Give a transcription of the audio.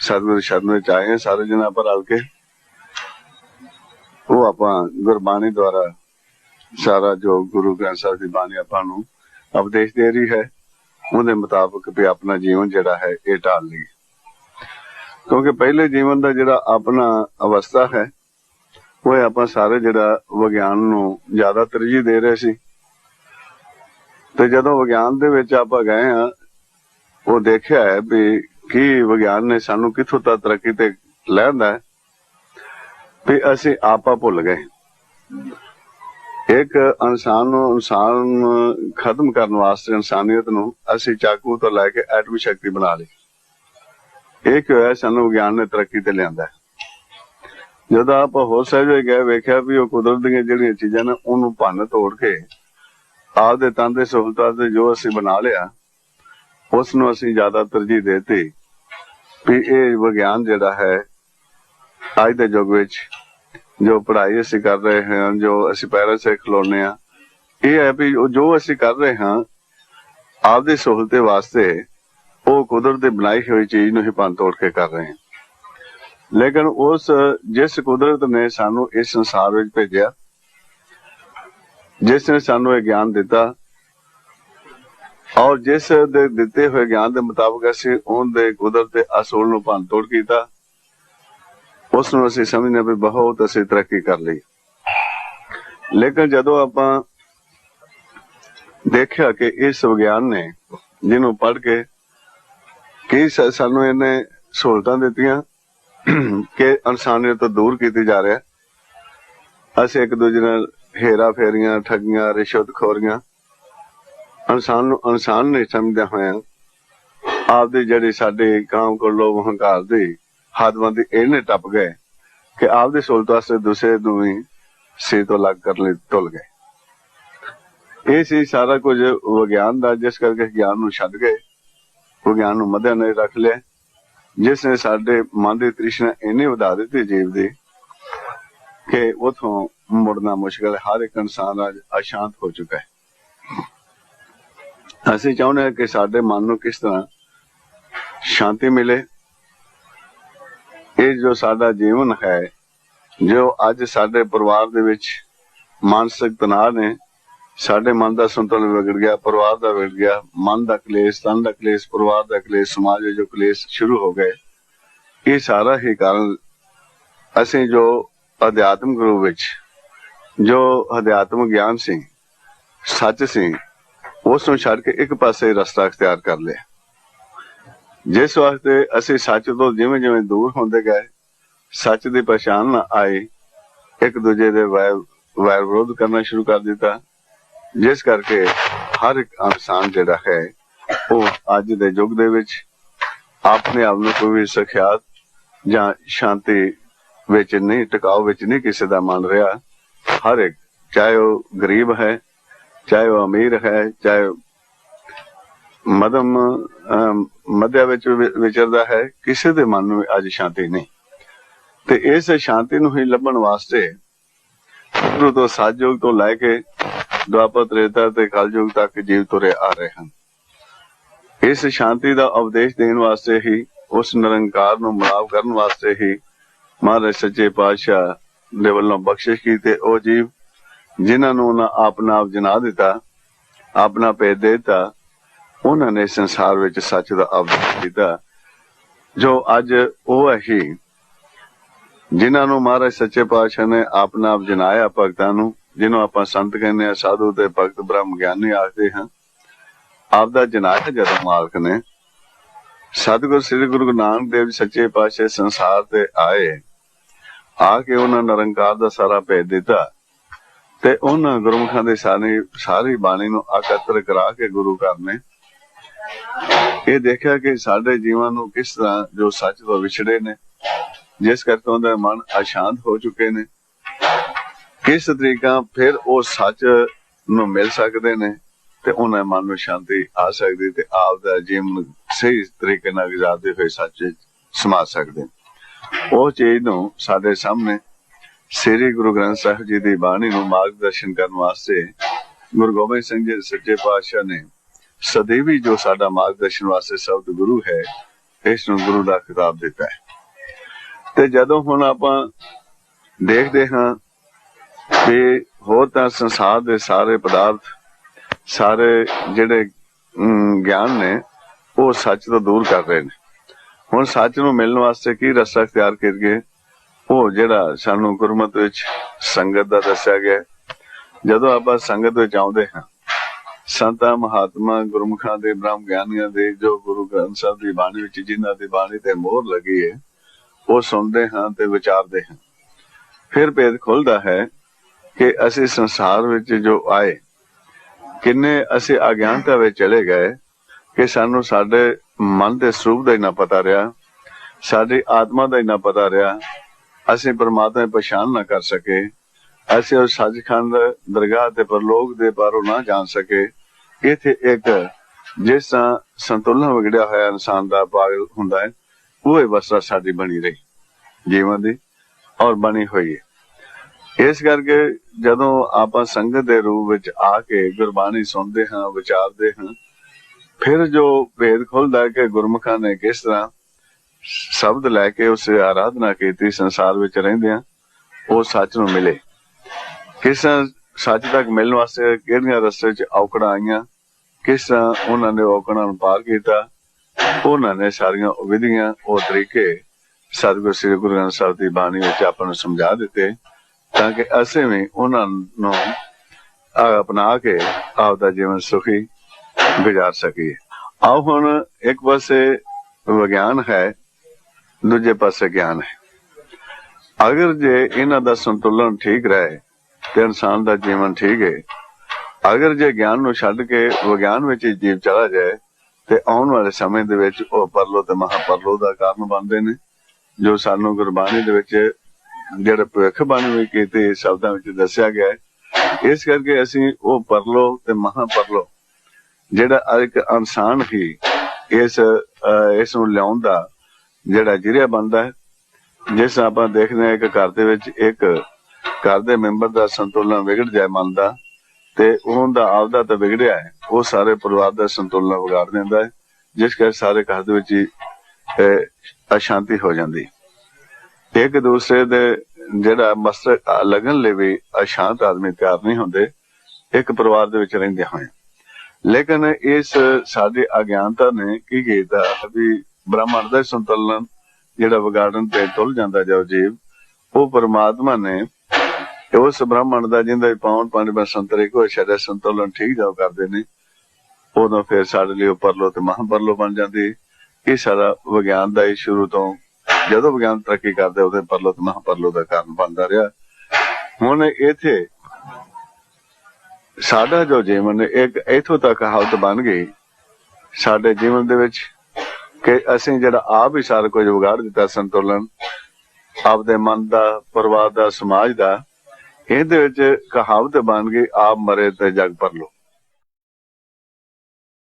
ਸਤਿਗੁਰ ਸ਼ਰਨ ਵਿੱਚ ਆਏ ਹਾਂ ਸਾਰੇ ਜਨ ਆਪਾਂ ਰਲ ਕੇ। ਉਹ ਆਪਾਂ ਗੁਰਬਾਣੀ ਦੁਆਰਾ ਸਾਰਾ ਜੋ ਗੁਰੂ ਗ੍ਰੰਥ ਸਾਹਿਬ ਦੀ ਬਾਣੀ ਆਪਾਂ ਨੂੰ ਉਪਦੇਸ਼ ਦੇ ਰਹੀ ਹੈ, ਉਹਦੇ ਮੁਤਾਬਕ ਵੀ ਆਪਣਾ ਜੀਵਨ ਜਿਹੜਾ ਹੈ ਇਹ ਢਾਲ ਲਈ ਕਿਉਂਕਿ ਪਹਿਲੇ ਜੀਵਨ ਦਾ ਜਿਹੜਾ ਆਪਣਾ ਅਵਸਥਾ ਹੈ, ਉਹ ਆਪਾਂ ਸਾਰੇ ਜਿਹੜਾ ਵਿਗਿਆਨ ਨੂੰ ਜ਼ਿਆਦਾ ਤਰਜੀਹ ਦੇ ਰਹੇ ਸੀ। ਤੇ ਜਦੋਂ ਵਿਗਿਆਨ ਦੇ ਵਿੱਚ ਆਪਾਂ ਗਏ ਆ ਉਹ ਦੇਖਿਆ ਹੈ ਵੀ ਕੀ ਵਿਗਿਆਨ ਨੇ ਸਾਨੂੰ ਕਿੱਥੋਂ ਤੱਕ ਤਰੱਕੀ ਤੇ ਲੈਂਦਾ ਹੈ? ਅਸੀਂ ਆਪਾ ਭੁੱਲ ਗਏ। ਇੱਕ ਇਨਸਾਨ ਨੂੰ, ਇਨਸਾਨ ਖਤਮ ਕਰਨ ਵਾਸਤੇ, ਇਨਸਾਨੀਅਤ ਨੂੰ ਅਸੀਂ ਚਾਕੂ ਤੋਂ ਲੈ ਕੇ ਐਟਮੀ ਸ਼ਕਤੀ ਬਣਾ ਲਈ। ਇਹ ਕਿ ਹੋਇਆ ਸਾਨੂੰ ਵਿਗਿਆਨ ਨੇ ਤਰੱਕੀ ਤੇ ਲਿਆਂਦਾ ਜਦੋਂ ਆਪਾਂ ਹੋਰ ਸਹਿਜੇ ਗਏ, ਵੇਖਿਆ ਵੀ ਉਹ ਕੁਦਰਤ ਦੀਆਂ ਜਿਹੜੀਆਂ ਚੀਜ਼ਾਂ ਨੇ, ਉਹਨੂੰ ਭੰਨ ਤੋੜ ਕੇ ਆਪ ਦੇ ਤਨ ਦੇ ਸਹੂਲਤਾਂ ਤੇ ਜੋ ਅਸੀਂ ਬਣਾ ਲਿਆ ਉਸ ਨੂੰ ਅਸੀਂ ਜ਼ਿਆਦਾ ਤਰਜੀਹ ਦੇਤੀ। ਵੀ ਇਹ ਵਿਗਿਆਨ ਜਿਹੜਾ ਹੈ, ਅੱਜ ਦੇ ਯੁੱਗ ਵਿੱਚ ਜੋ ਪੜ੍ਹਾਈ ਅਸੀਂ ਕਰ ਰਹੇ ਹਾਂ, ਜੋ ਅਸੀਂ ਪੈਰਾਂ ਸੇ ਖਲੋਨੇ ਆ ਇਹ ਹੈ ਵੀ ਜੋ ਅਸੀਂ ਕਰ ਰਹੇ ਹਾਂ, ਆਪਦੀ ਸਹੂਲਤ ਵਾਸਤੇ ਉਹ ਕੁਦਰਤ ਦੀ ਬਣਾਈ ਹੋਈ ਚੀਜ਼ ਨੂੰ ਹੀ ਭੰਨ ਤੋੜ ਕੇ ਕਰ ਰਹੇ ਹਾਂ। ਲੇਕਿਨ ਉਸ, ਜਿਸ ਕੁਦਰਤ ਨੇ ਸਾਨੂੰ ਇਸ ਸੰਸਾਰ ਵਿੱਚ ਭੇਜਿਆ, ਜਿਸ ਨੇ ਸਾਨੂੰ ਇਹ ਗਿਆਨ ਦਿੱਤਾ ਔਰ ਜਿਸ ਦੇ ਦਿੱਤੇ ਹੋਏ ਗਿਆਨ ਦੇ ਮੁਤਾਬਕ ਅਸੀਂ ਉਹਦੇ ਕੁਦਰਤ ਦੇ ਅਸੂਲ ਨੂੰ ਭੰਨ ਤੋੜ ਕੀਤਾ। ਉਸ ਨੂੰ ਅਸੀਂ ਸਮਝਨੇ ਵੀ ਬਹੁਤ ਅਸੀਂ ਤਰੱਕੀ ਕਰ ਲਈ। ਲੇਕਿਨ ਜਦੋਂ ਆਪਾਂ ਦੇਖਿਆ ਕਿ ਇਸ ਵਿਗਿਆਨ ਨੇ ਜਿਹਨੂੰ ਪੜ੍ਹ ਕੇ ਕੀ ਸ- ਸਾਨੂੰ ਇਹਨੇ ਸਹੂਲਤਾਂ ਦਿੱਤੀਆਂ, ਕਿ ਇਨਸਾਨੀਅਤ ਤੋਂ ਦੂਰ ਕੀਤੀ ਜਾ ਰਿਹਾ। ਅਸੀਂ ਇੱਕ ਦੂਜੇ ਨਾਲ ਹੇਰਾ ਫੇਰੀਆਂ ਠੱਗੀਆਂ, ਰਿਸ਼ਵਤਖੋਰੀਆਂ ਇਨਸਾਨ ਨੂੰ ਇਨਸਾਨ ਨਹੀਂ ਸਮਝਦਿਆਂ ਹੋਇਆ। ਆਪਦੀ ਜਿਹੜੀ ਸਾਡੇ ਕਾਮ ਕਰ ਲੋਭ ਹੰਕਾਰ ਦੀ ਹੱਦਬੰਦੀ ਇਹਨੇ ਟੱਪ ਗਏ ਕਿ ਆਪਦੀ ਸਹੂਲਤ ਵਾਸਤੇ ਦੂਸਰੇ ਨੂੰ ਵੀ ਸੇ ਤੋਂ ਲੱਗ ਕਰ ਲਈ ਤੁਲ ਗਏ। ਇਹ ਸੀ ਸਾਰਾ ਕੁਝ ਵਿਗਿਆਨ ਦਾ, ਜਿਸ ਕਰਕੇ ਗਿਆਨ ਨੂੰ ਛੱਡ ਗਏ ਵਿਗਿਆਨ ਨੂੰ ਮੱਦੇ ਨਜ਼ਰ ਰੱਖ ਲਿਆ। ਜਿਸ ਨੇ ਸਾਡੇ ਮਨ ਦੀ ਤ੍ਰਿਸ਼ਨਾ ਇੰਨੀ ਵਧਾ ਦਿੱਤੀ ਜੀਵ ਦੀ ਕਿ ਉਥੋਂ ਮੁੜਨਾ ਮੁਸ਼ਕਲ ਹੈ। ਹਰ ਇੱਕ ਇਨਸਾਨ ਅੱਜ ਅਸ਼ਾਂਤ ਹੋ ਚੁੱਕਾ ਹੈ। ਅਸੀਂ ਚਾਹੁੰਦੇ ਹਾਂ ਕਿ ਸਾਡੇ ਮਨ ਨੂੰ ਕਿਸ ਤਰ੍ਹਾਂ ਸ਼ਾਂਤੀ ਮਿਲੇ। ਇਹ ਜੋ ਸਾਡਾ ਜੀਵਨ ਹੈ, ਜੋ ਅੱਜ ਸਾਡੇ ਪਰਿਵਾਰ ਦੇ ਵਿੱਚ ਮਾਨਸਿਕ ਤਣਾਅ ਨੇ, ਸਾਡੇ ਮਨ ਦਾ ਸੰਤੁਲਨ ਵਿਗੜ ਗਿਆ, ਪਰਿਵਾਰ ਦਾ ਵਿਗੜ ਗਿਆ, ਮਨ ਦਾ ਕਲੇਸ਼, ਤਨ ਦਾ ਕਲੇਸ਼, ਪਰਿਵਾਰ ਦਾ ਕਲੇਸ਼, ਸਮਾਜ ਵਿੱਚ ਜੋ ਕਲੇਸ਼ ਸ਼ੁਰੂ ਹੋ ਗਏ। ਇਹ ਸਾਰਾ ਹੀ ਕਾਰਨ ਅਸੀਂ ਜੋ ਅਧਿਆਤਮਿਕ ਰੂਪ ਵਿੱਚ, ਜੋ ਅਧਿਆਤਮਿਕ ਗਿਆਨ ਸੀ, ਸੱਚ ਸੀ ਉਸ ਨੂੰ ਛੱਡ ਕੇ ਇੱਕ ਪਾਸੇ ਰਸਤਾ ਅਖਤਿਆਰ ਕਰ ਲਿਆ। ਜਿਸ ਵਾਸਤੇ ਅਸੀਂ ਸੱਚ ਤੋਂ ਜਿਵੇਂ ਜਿਵੇਂ ਦੂਰ ਹੁੰਦੇ ਗਏ, ਸੱਚ ਦੀ ਪਛਾਣ ਨਾ ਆਈ ਇੱਕ ਦੂਜੇ ਦੇ ਵੈਰ ਵਿਰੋਧ ਕਰਨਾ ਸ਼ੁਰੂ ਕਰ ਦਿੱਤਾ। ਜਿਸ ਕਰਕੇ ਹਰ ਇੱਕ ਇਨਸਾਨ ਜਿਹੜਾ ਹੈ, ਉਹ ਅੱਜ ਦੇ ਯੁੱਗ ਦੇ ਵਿੱਚ ਆਪਣੇ ਆਪ ਨੂੰ ਕੋਈ ਵੀ ਸਖਿਆਤ ਜਾਂ ਸ਼ਾਂਤੀ ਵਿੱਚ ਨਹੀਂ ਟਿਕਾਓ ਵਿੱਚ ਨਹੀਂ ਕਿਸੇ ਦਾ ਮੰਨ ਰਿਹਾ। ਹਰ ਇੱਕ, ਚਾਹੇ ਉਹ ਗਰੀਬ ਹੈ ਚਾਹੇ ਉਹ ਅਮੀਰ ਹੈ ਚਾਹੇ ਮਦਮ ਅਮ, ਮੱਧਿਆ ਵਿੱਚ ਵਿਚਰਦਾ ਹੈ ਕਿਸੇ ਦੇ ਮਨ ਨੂੰ ਅੱਜ ਸ਼ਾਂਤੀ ਨਹੀਂ। ਤੇ ਇਸ ਸ਼ਾਂਤੀ ਨੂੰ ਹੀ ਲੱਭਣ ਵਾਸਤੇ ਗੁਰੂ ਤੋਂ ਸਾਜੋਗ ਤੋਂ ਲੈ ਕੇ ਦੁਆਪਰ ਤ੍ਰੇਤਾ ਤੇ ਕਲਯੁਗ ਤੱਕ ਜੀਵ ਤੁਰੇ ਆ ਰਹੇ ਹਨ। ਇਸ ਸ਼ਾਂਤੀ ਦਾ ਉਪਦੇਸ਼ ਦੇਣ ਵਾਸਤੇ ਹੀ ਉਸ ਨਿਰੰਕਾਰ ਨੂੰ ਮਨਾਵ ਕਰਨ ਵਾਸਤੇ ਹੀ ਮਹਾਰਾਜ ਸੱਚੇ ਪਾਤਸ਼ਾਹ ਦੇ ਵੱਲੋਂ ਬਖਸ਼ਿਸ਼ ਕੀਤੀ ਉਹ ਜੀਵ ਜਿਨ੍ਹਾਂ ਨੂੰ ਉਹਨਾਂ ਆਪਣਾ ਆਪ ਜਨਾ ਦਿੱਤਾ, ਆਪਣਾ ਭੇਜ ਦੇ ਦਿੱਤਾ, ਉਹਨਾਂ ਨੇ ਸੰਸਾਰ ਵਿੱਚ ਸੱਚ ਦਾ ਉਪਦੇਸ਼ ਕੀਤਾ, ਜੋ ਅੱਜ ਉਹ ਹੈ ਹੀ, ਜਿਨ੍ਹਾਂ ਨੂੰ ਮਹਾਰਾਜ ਸੱਚੇ ਪਾਤਸ਼ਾਹ ਨੇ ਆਪਣਾ ਆਪ ਜਨਾਇਆ ਭਗਤਾਂ ਨੂੰ, ਜਿਹਨੂੰ ਆਪਾਂ ਸੰਤ ਕਹਿੰਦੇ ਆ ਸਾਧੂ ਤੇ ਭਗਤ ਬ੍ਰਹਮ ਗਿਆਨੀ ਆਖਦੇ ਹਾਂ ਆਪ ਦਾ ਜਨਾਇਆ ਜਦੋਂ ਮਾਲਕ ਨੇ, ਸਤਿਗੁਰ ਸ੍ਰੀ ਗੁਰੂ ਨਾਨਕ ਦੇਵ ਸੱਚੇ ਪਾਤਸ਼ਾਹ ਸੰਸਾਰ ਤੇ ਆਏ, ਆ ਕੇ ਉਹਨਾਂ ਨਿਰੰਕਾਰ ਦਾ ਸਾਰਾ ਭੇਜ ਦਿੱਤਾ ਤੇ ਉਹਨਾਂ ਗੁਰਮੁਖਾਂ ਦੇ ਸਾਰੀ ਸਾਰੀ ਬਾਣੀ ਨੂੰ ਇਕੱਤਰ ਕਰਾ ਕੇ ਗੁਰੂ ਘਰ ਨੇ ਇਹ ਦੇਖਿਆ ਕਿ ਸਾਡੇ ਜੀਵਨ ਨੂੰ ਕਿਸ ਤਰ੍ਹਾਂ ਜੋ ਸੱਚ ਤੋਂ ਵਿਛੜੇ ਨੇ, ਜਿਸ ਕਰਕੇ ਉਹਦਾ ਮਨ ਅਸ਼ਾਂਤ ਹੋ ਚੁੱਕੇ ਨੇ, ਕਿਸ ਤਰੀਕਾ ਫਿਰ ਉਹ ਸੱਚ ਨੂੰ ਮਿਲ ਸਕਦੇ ਨੇ ਤੇ ਉਹਨਾਂ ਮਨ ਨੂੰ ਸ਼ਾਂਤੀ ਆ ਸਕਦੀ ਤੇ ਆਪ ਦਾ ਜੀਵਨ ਸਹੀ ਤਰੀਕੇ ਨਾਲ ਗੁਜ਼ਾਰਦੇ ਹੋਏ ਸੱਚ ਸਮਾ ਸਕਦੇ ਉਹ ਚੀਜ਼ ਨੂੰ ਸਾਡੇ ਸਾਹਮਣੇ ਸ੍ਰੀ ਗੁਰੂ ਗ੍ਰੰਥ ਸਾਹਿਬ ਜੀ ਦੀ ਬਾਣੀ ਨੂੰ ਮਾਰਗਦਰਸ਼ਨ ਕਰਨ ਵਾਸਤੇ ਗੁਰੂ ਗੋਬਿੰਦ ਸਿੰਘ ਜੀ ਸੱਚੇ ਪਾਤਸ਼ਾਹ ਨੇ ਸਦੀਵੀ ਜੋ ਸਾਡਾ ਮਾਰਗਦਰਸ਼ਨ ਵਾਸਤੇ ਸ਼ਬਦ ਗੁਰੂ ਹੈ, ਇਸ ਨੂੰ ਗੁਰੂ ਦਾ ਖਿਤਾਬ ਦਿੱਤਾ ਹੈ। ਤੇ ਜਦੋਂ ਹੁਣ ਆਪਾਂ ਦੇਖਦੇ ਹਾਂ ਕਿ ਹੋਰ ਤਾਂ ਸੰਸਾਰ ਦੇ ਸਾਰੇ ਪਦਾਰਥ, ਸਾਰੇ ਜਿਹੜੇ ਗਿਆਨ ਨੇ, ਉਹ ਸੱਚ ਤੋਂ ਦੂਰ ਕਰ ਰਹੇ ਨੇ। ਹੁਣ ਸੱਚ ਨੂੰ ਮਿਲਣ ਵਾਸਤੇ ਕੀ ਰਸਤਾ ਅਖਤਿਆਰ ਕਰੀਏ? ਉਹ ਜਿਹੜਾ ਸਾਨੂੰ ਗੁਰਮਤ ਵਿੱਚ ਸੰਗਤ ਦਾ ਦੱਸਿਆ ਗਿਆ ਹੈ। ਜਦੋਂ ਆਪਾਂ ਸੰਗਤ ਵਿੱਚ ਆਉਂਦੇ ਹਾਂ, ਸੰਤਾਂ, ਮਹਾਤਮਾ, ਗੁਰਮੁਖਾਂ ਦੇ, ਬ੍ਰਹਮ ਗਿਆਨੀਆਂ ਦੇ, ਜੋ ਗੁਰੂ ਗ੍ਰੰਥ ਸਾਹਿਬ ਦੀ ਬਾਣੀ ਵਿੱਚ ਜਿਨ੍ਹਾਂ ਦੀ ਬਾਣੀ ਤੇ ਮੋਹਰ ਲੱਗੀ ਹੈ, ਉਹ ਸੁਣਦੇ ਹਾਂ ਤੇ ਵਿਚਾਰਦੇ ਹਾਂ ਫਿਰ ਭੇਦ ਖੁੱਲਦਾ ਹੈ ਕਿ ਅਸੀਂ ਸੰਸਾਰ ਵਿੱਚ ਜੋ ਆਏ, ਕਿੰਨੇ ਅਸੀਂ ਅਗਿਆਨਤਾ ਵਿੱਚ ਚਲੇ ਗਏ, ਕਿ ਸਾਨੂੰ ਸਾਡੇ ਮਨ ਦੇ ਸਰੂਪ ਦਾ ਹੀ ਨਾ ਪਤਾ ਰਿਹਾ, ਸਾਡੀ ਆਤਮਾ ਦਾ ਹੀ ਨਾ ਪਤਾ ਰਿਹਾ ਅਸੀਂ ਪਰਮਾਤਮਾ ਦੀ ਪਛਾਣ ਨਾ ਕਰ ਸਕੇ। ਅਸੀਂ ਉਸ ਸੱਚਖੰਡ ਦਰਗਾਹ ਤੇ ਪਰਲੋਕ ਦੇ ਬਾਰੇ ਨਾ ਜਾਣ ਸਕੇ। ਇਥੇ ਇੱਕ ਜਿਸ ਤਰ੍ਹਾਂ ਸੰਤੁਲਨ ਵਿਗੜਿਆ ਹੋਇਆ ਇਨਸਾਨ ਦਾ ਪਾਗਲ ਹੁੰਦਾ ਹੈ, ਉਹ ਹੀ ਸਾਡੀ ਬਣੀ ਰਹੀ, ਜੀਵਨ ਦੀ, ਔਰ ਬਣੀ ਹੋਈ ਹੈ। ਇਸ ਕਰਕੇ ਜਦੋਂ ਆਪਾਂ ਸੰਗਤ ਦੇ ਰੂਪ ਵਿੱਚ ਆ ਕੇ ਗੁਰਬਾਣੀ ਸੁਣਦੇ ਹਾਂ, ਵਿਚਾਰਦੇ ਹਾਂ, ਫਿਰ ਜੋ ਭੇਦ ਖੁੱਲਦਾ ਕਿ ਗੁਰਮੁਖਾਂ ਨੇ ਕਿਸ ਤਰ੍ਹਾਂ ਸ਼ਬਦ ਲੈ ਕੇ ਉਸ ਦੀ ਆਰਾਧਨਾ ਕੀਤੀ, ਸੰਸਾਰ ਵਿੱਚ ਰਹਿੰਦੇ ਆ ਉਹ ਸੱਚ ਨੂੰ ਮਿਲੇ। ਕਿਸ ਤਰ੍ਹਾਂ ਸੱਚ ਤੱਕ ਮਿਲਣ ਵਾਸਤੇ ਕਿਹੜੀਆਂ ਰਸਤੇ 'ਚ ਔਕੜਾਂ ਆਈਆਂ? ਕਿਸ ਤਰ੍ਹਾਂ ਉਹਨਾਂ ਨੇ ਔਕੜਾਂ ਨੂੰ ਪਾਰ ਕੀਤਾ? ਉਹਨਾਂ ਨੇ ਸਾਰੀਆਂ ਉਹ ਵਿਧੀਆਂ ਉਹ ਤਰੀਕੇ ਸਤਿਗੁਰ ਸ੍ਰੀ ਗੁਰੂ ਗ੍ਰੰਥ ਸਾਹਿਬ ਦੀ ਬਾਣੀ ਵਿੱਚ ਆਪਾਂ ਨੂੰ ਸਮਝਾ ਦਿੱਤੇ ਤਾਂ ਕਿ ਅਸੀਂ ਵੀ ਉਹਨਾਂ ਨੂੰ ਅਹ ਅਪਣਾ ਕੇ ਆਪਦਾ ਜੀਵਨ ਸੁਖੀ ਗੁਜ਼ਾਰ ਸਕੀਏ। ਆਓ ਹੁਣ ਇੱਕ ਪਾਸੇ ਵਿਗਿਆਨ ਹੈ ਦੂਜੇ ਪਾਸੇ ਗਿਆਨ ਹੈ। ਅਗਰ ਜੇ ਇਹਨਾਂ ਦਾ ਸੰਤੁਲਨ ਠੀਕ ਰਹੇ ਤੇ ਇਨਸਾਨ ਦਾ ਜੀਵਨ ਠੀਕ ਹੈ, ਅਗਰ ਜੇ ਗਿਆਨ ਨੂੰ ਛੱਡ ਕੇ ਵਿਗਿਆਨ ਵਿੱਚ ਹੀ ਜੀਵ ਚਲਾ ਜਾਏ, ਤੇ ਆਉਣ ਵਾਲੇ ਸਮੇਂ ਦੇ ਵਿੱਚ ਉਹ ਪਰਲੋ ਤੇ ਮਹਾਪਰਲੋ ਦਾ ਕਾਰਨ ਬਣਦੇ ਨੇ, ਜੋ ਸਾਨੂੰ ਗੁਰਬਾਣੀ ਦੇ ਵਿੱਚ ਜਿਹੜਾ ਭਵਿੱਖਬਾਣੀ ਵੀ ਕੀਤੀ ਸ਼ਬਦਾਂ ਵਿੱਚ ਦੱਸਿਆ ਗਿਆ ਹੈ। ਇਸ ਕਰਕੇ ਅਸੀਂ ਉਹ ਪਰਲੋ ਤੇ ਮਹਾਪਰਲੋ ਜਿਹੜਾ ਇੱਕ ਇਨਸਾਨ ਹੀ ਇਸ ਇਸ ਨੂੰ ਲਿਆਉਣ ਦਾ ਜਿਹੜਾ ਜਰੀਆ ਬਣਦਾ ਹੈ, ਜਿਸ ਆਪਾਂ ਦੇਖਦੇ ਹਾਂ ਕਿ ਘਰ ਦੇ ਵਿੱਚ ਇੱਕ ਘਰ ਦੇ ਮੈਂਬਰ ਦਾ ਸੰਤੁਲਨ ਵਿਗੜ ਜਾਏ ਮਨ ਦਾ, ਤੇ ਉਹਦਾ ਆਪਦਾ ਤਾਂ ਵਿਗੜਿਆ ਹੈ, ਉਹ ਸਾਰੇ ਪਰਿਵਾਰ ਦਾ ਸੰਤੁਲਨ ਵਿਗਾੜ ਦਿੰਦਾ ਹੈ, ਜਿਸ ਕਰਕੇ ਸਾਰੇ ਘਰ ਦੇ ਵਿੱਚ ਅਸ਼ਾਂਤੀ ਹੋ ਜਾਂਦੀ ਇੱਕ ਦੂਸਰੇ ਦੇ ਜਿਹੜਾ ਮਸਤਕ ਲਗਨ ਲਈ ਵੀ ਅਸ਼ਾਂਤ ਆਦਮੀ ਤਿਆਰ ਨਹੀਂ ਹੁੰਦੇ, ਇੱਕ ਪਰਿਵਾਰ ਦੇ ਵਿੱਚ ਰਹਿੰਦੇ ਹੋਏ। ਲੇਕਿਨ ਇਸ ਸਾਡੀ ਅਗਿਆਨਤਾ ਨੇ ਕੀ ਕੀਤਾ ਵੀ ਬ੍ਰਹਮਣ ਦਾ ਸੰਤੁਲਨ, ਜਿਹੜਾ ਵਿਗਾੜਨ ਤੇ ਤੁਲ ਜਾਂਦਾ ਜੋ ਜੀਵ, ਉਹ ਪਰਮਾਤਮਾ ਨੇ ਉਸ ਬ੍ਰਹਮਣ ਦਾ ਜਿੰਦਾ ਪਾਉਣ ਪਾਣੀ ਬਸ ਸੰਤਰੇ ਕੋ ਸ਼ਰੀਰ ਸੰਤੁਲਨ ਠੀਕ ਜਾਓ ਕਰਦੇ ਨੇ, ਉਦੋਂ ਫਿਰ ਸਾਡੇ ਲਈ ਪਰਲੋ ਤੇ ਮਹਾਪਰਲੋ ਬਣ ਜਾਂਦੀ ਇਹ ਸਾਰਾ ਵਿਗਿਆਨ ਦਾ ਹੀ ਸ਼ੁਰੂ ਤੋਂ, ਜਦੋਂ ਵਿਗਿਆਨ ਤਰੱਕੀ ਕਰਦਾ, ਉਹਦੇ ਪਰਲੋ ਤੇ ਮਹਾਪਰਲੋ ਦਾ ਕਾਰਨ ਬਣਦਾ ਰਿਹਾ। ਹੁਣ ਇਥੇ ਸਾਡਾ ਜੋ ਜੀਵਨ, ਇੱਕ ਇਥੋਂ ਤੱਕ ਹਾਲਤ ਬਣ ਗਈ। ਸਾਡੇ ਜੀਵਨ ਦੇ ਵਿੱਚ ਕਿ ਅਸੀਂ ਜਿਹੜਾ ਆਪ ਹੀ ਸਾਰਾ ਕੁਝ ਵਿਗਾੜ ਦਿੱਤਾ ਸੰਤੁਲਨ, ਆਪਦੇ ਮਨ ਦਾ, ਪਰਿਵਾਰ ਦਾ, ਸਮਾਜ ਦਾ, ਇਹਦੇ ਵਿੱਚ ਕਹਾਵਤ ਬਣ ਗਈ, ਆਪ ਮਰੇ ਤੇ ਜਗ ਪਰ ਲੋ